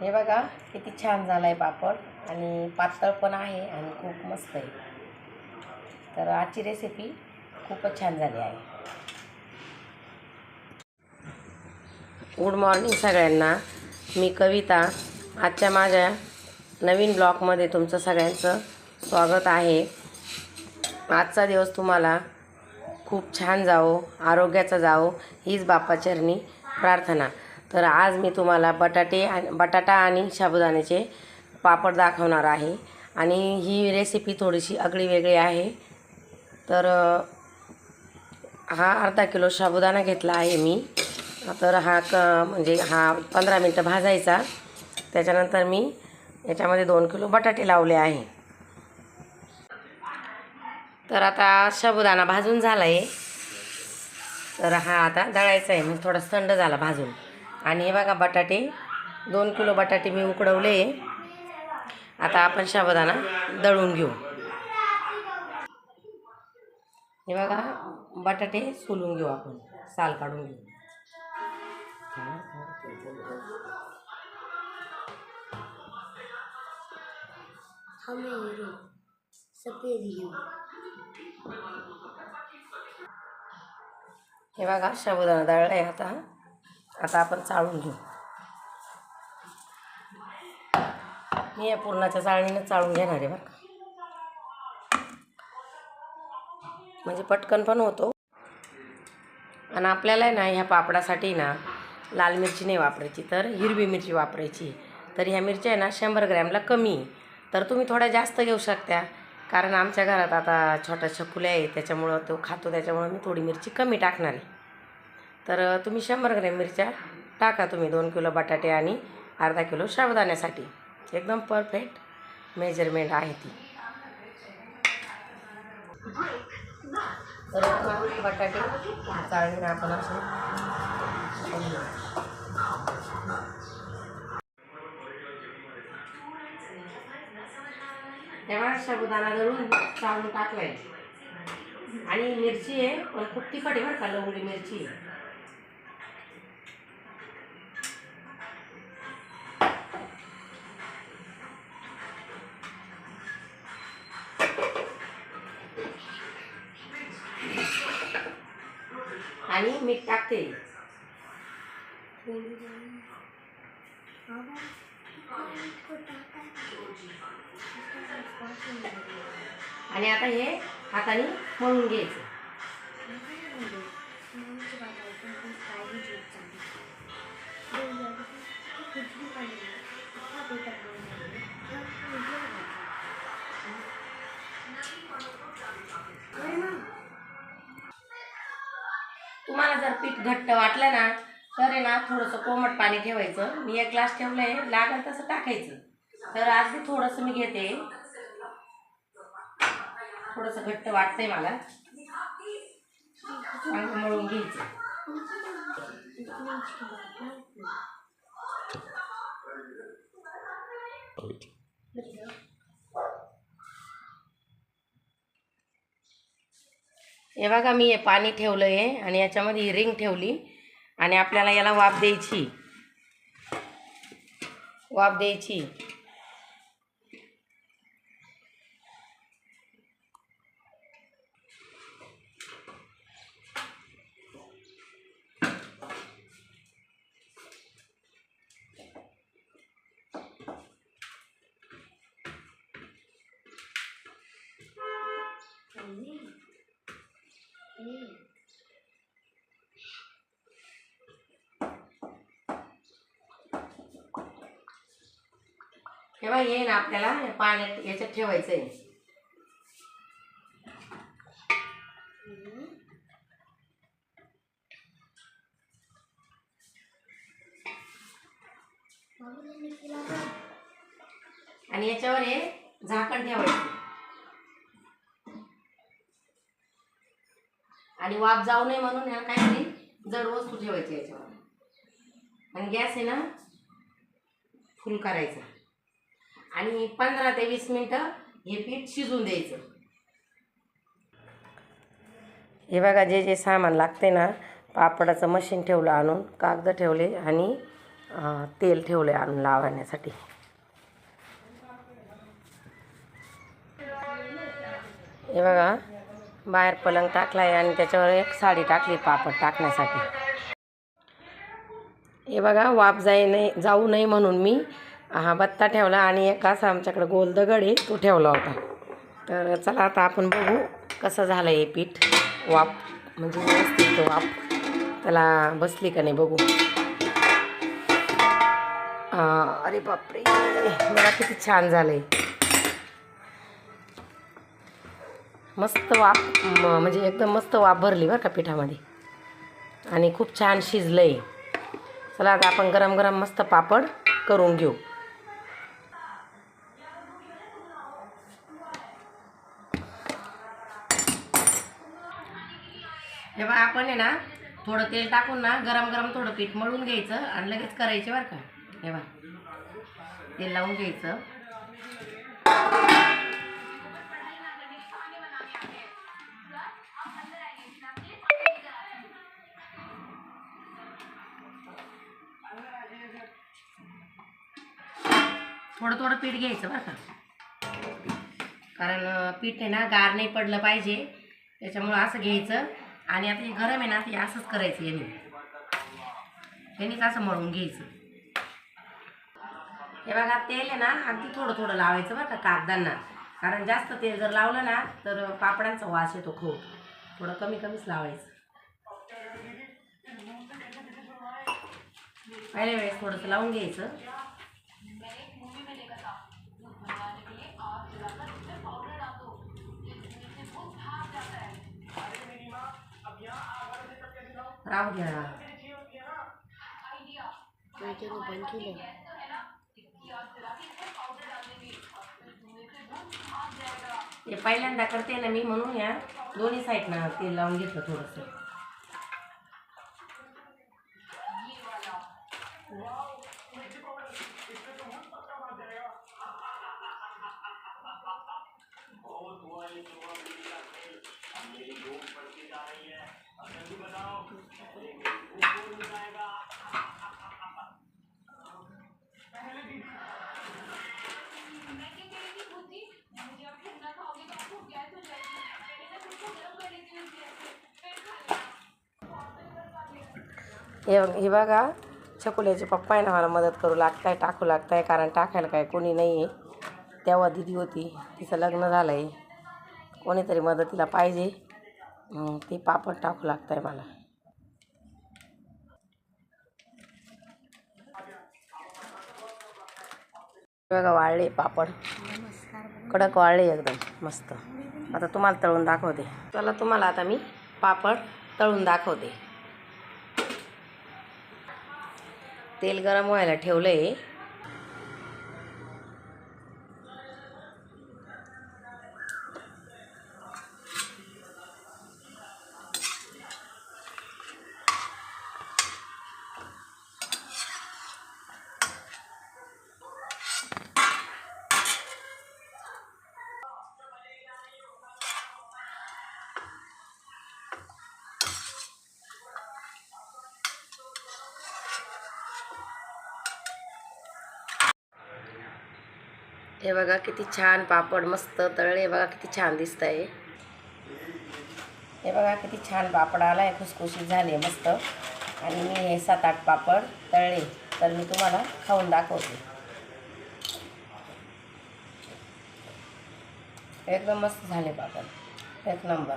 हे बघा किती छान झाला आहे पापड. आणि पातळ पण आहे आणि खूप मस्त आहे. तर आजची रेसिपी खूपच छान झाली आहे. गुड मॉर्निंग सगळ्यांना. मी कविता. आजच्या माझ्या नवीन ब्लॉगमध्ये तुमचं सगळ्यांचं स्वागत आहे. आजचा दिवस तुम्हाला खूप छान जावो आरोग्याचा जावो हीच बापाचरणी प्रार्थना. तर आज मी तुम्हाला बटाटे आणि बटाटा आणि साबुदाण्याचे पापड दाखवणार आहे. आणि ही रेसिपी थोडीशी आगळी वेगळी आहे. तर हा अर्धा किलो साबुदाणा घेतला आहे मी. तर हा क म्हणजे हा पंधरा मिनटं भाजायचा. त्याच्यानंतर मी याच्यामध्ये दोन किलो बटाटे लावले आहे. तर आता साबुदाणा भाजून झाला आहे तर हा आता दळायचा आहे. म्हणजे थोडा थंड झाला भाजून. आणि हे बघा बटाटे दोन किलो बटाटे मी उकडवले. आता आपण शाबदाना दळून घेऊ. हे बघा बटाटे सोलून घेऊ आपण. साल काढून घेऊ. हे बघा शाबुदाना दळलं आहे आता. आता आपण चाळून घेऊ. मी या पुरणाच्या चाळणीनं चाळून घेणार आहे बघा म्हणजे पटकन पण होतो. आणि आपल्याला आहे ना ह्या पापडासाठी ना लाल मिरची नाही वापरायची तर हिरवी मिरची वापरायची. तर ह्या मिरच्या आहे ना शंभर ग्रॅमला कमी तर तुम्ही थोड्या जास्त घेऊ शकता. कारण आमच्या घरात आता छोट्या छकुल्या आहे त्याच्यामुळं तो खातो त्याच्यामुळं मी थोडी मिरची कमी टाकणार आहे. तर तुम्ही शंभर ग्रॅम मिरच्या टाका तुम्ही दोन किलो बटाटे आणि अर्धा किलो साबुदाण्यासाठी एकदम परफेक्ट मेजरमेंट आहे ती. तर बटाटे चाळणीने आपण असं तेव्हा साबुदाणा धरून चाळून टाकलाय आणि मिरची आहे पण खूप तिखट आहे बरं का लवंगी मिरची. आहे. आणि मीठ टाकते आणि आता हे हाताने मळून घ्यायचं तुम्हाला जर पीठ घट्ट वाटलं ना तर आहे ना थोडंसं कोमट पाणी ठेवायचं. मी एक ग्लास ठेवलंय लागेल तसं टाकायचं. तर आज मी थोडंसं मी घेते. थोडंसं घट्ट वाटतंय मला. मळून घ्यायचं. हे बघा मी हे पाणी ठेवलं आहे आणि याच्यामध्ये ही रिंग ठेवली आणि आपल्याला याला वाफ द्यायची. वाफ द्यायची. हे बघा हे ना आपल्याला पाण्यात याच्यात ठेवायचं आहे आणि याच्यावर हे झाकण ठेवायचं. आणि वाफ जाऊ नये म्हणून याला काहीतरी जड वस्तू ठेवायची याच्यावर. आणि गॅस आहे ना फुल करायचा. आणि पंधरा ते वीस मिनटं हे पीठ शिजून द्यायचं. हे बघा जे जे सामान लागते ना पापडाचं मशीन ठेवलं आणून कागद ठेवले आणि तेल ठेवले आणून लावण्यासाठी हे बघा बाहेर पलंग टाकला आहे आणि त्याच्यावर एक साडी टाकली पापड टाकण्यासाठी. हे बघा वाफ जाई नाही जाऊ नये म्हणून मी हा बत्ता ठेवला आणि एक असा आमच्याकडे गोल दगड आहे तो ठेवला होता. तर चला आता आपण बघू कसं झालं हे पीठ. वाफ म्हणजे व्यवस्थित वाफ. त्याला बसली का नाही बघू. अरे बापरे मला किती छान झालं आहे मस्त वाफ म- म्हणजे एकदम मस्त वाफ भरली बरं का पिठामध्ये. आणि खूप छान शिजलं आहे चला आता आपण गरम गरम मस्त पापड करून घेऊ. हे बघा आपण आहे ना थोडं तेल टाकून ना गरम गरम थोडं पीठ मळून घ्यायचं आणि लगेच करायचे बरं का. हे बघा तेल लावून घ्यायचं. थोडं थोडं पीठ घ्यायचं बरं का. कारण पीठ आहे ना गार नाही पडलं पाहिजे. त्याच्यामुळं असं घ्यायचं. आणि आता हे गरम आहे ना ते असंच करायचं याने. यानेच असं मळून घ्यायचं. हे बघा तेल आहे ना अगदी थोडं थोडं लावायचं बरं का कागदांना. कारण जास्त तेल जर लावलं ना तर पापडांचा वास येतो खूप. थोडं कमी कमीच लावायचं. पहिल्या वेळेस थोडंसं लावून घ्यायचं. राहू द्या. बंद केलं ते पहिल्यांदा करते ना मी म्हणून या. दोन्ही साईडनं ते लावून घेतलं थोडंसं. हे हे बघा. छकुल्याचे पप्पा आहे ना मला मदत करू लागताय टाकू लागताय कारण टाकायला काय कोणी नाही आहे तेव्हा दिदी होती तिचं लग्न झालं आहे कोणीतरी मदतीला पाहिजे. ते पापड टाकू लागताय मला. बघा वाळले पापड. कडक वाळले एकदम मस्त. आता तुम्हाला तळून दाखवते. चला तुम्हाला आता मी पापड तळून दाखवते. तेल गरम व्हायला ठेवलं आहे हे बघा किती छान पापड मस्त तळले. बघा किती छान दिसत आहे हे बघा किती छान पापड आला आहे खुसखुशीत झाले मस्त. आणि मी हे सात आठ पापड तळले. तर मी तुम्हाला खाऊन दाखवते. एकदम मस्त झाले पापड. एक नंबर.